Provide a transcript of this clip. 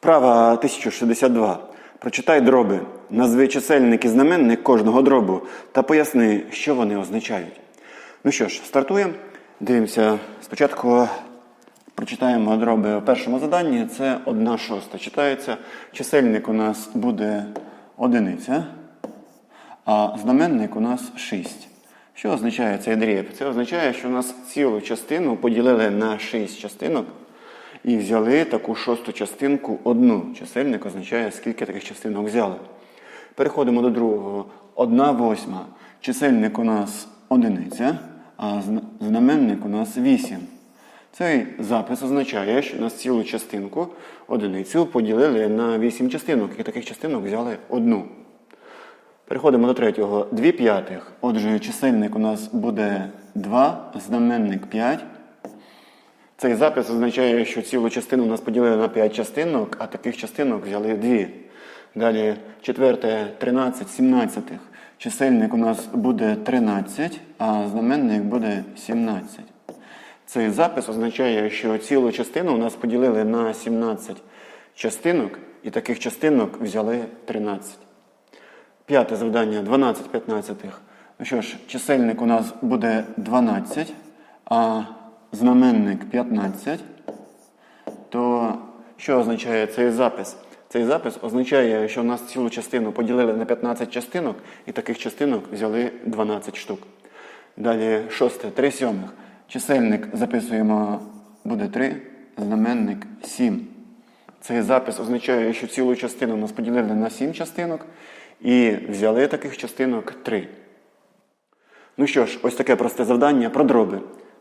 Вправа 1062. Прочитай дроби. Назви чисельник і знаменник кожного дробу та поясни, що вони означають. Ну що ж, стартуємо. Дивимося. Спочатку прочитаємо дроби у першому заданні. Це 1 шоста. Читається. Чисельник у нас буде одиниця, а знаменник у нас 6. Що означає цей дріб? Це означає, що у нас цілу частину поділили на 6 частинок. І взяли таку шосту частинку одну. Чисельник означає, скільки таких частинок взяли. Переходимо до другого. Одна восьма. Чисельник у нас одиниця, а знаменник у нас 8. Цей запис означає, що у нас цілу частинку одиницю поділили на 8 частинок, і таких частинок взяли одну. Переходимо до третього. 2 п'ятих. Отже, чисельник у нас буде 2, знаменник 5. Цей запис означає, що цілу частину у нас поділили на 5 частинок, а таких частинок взяли 2. Далі четверте 13 сімнадцятих. Чисельник у нас буде 13, а знаменник буде 17. Цей запис означає, що цілу частину у нас поділили на 17 частинок, і таких частинок взяли 13. П'яте завдання 12 п'ятнадцятих. Ну що ж, чисельник у нас буде 12, а знаменник 15. То що означає цей запис? Цей запис означає, що у нас цілу частину поділили на 15 частинок, і таких частинок взяли 12 штук. Далі шосте, 3 сьомих. Чисельник записуємо буде 3, знаменник 7. Цей запис означає, що цілу частину нас поділили на 7 частинок і взяли таких частинок 3. Ну що ж, ось таке просте завдання про дроби.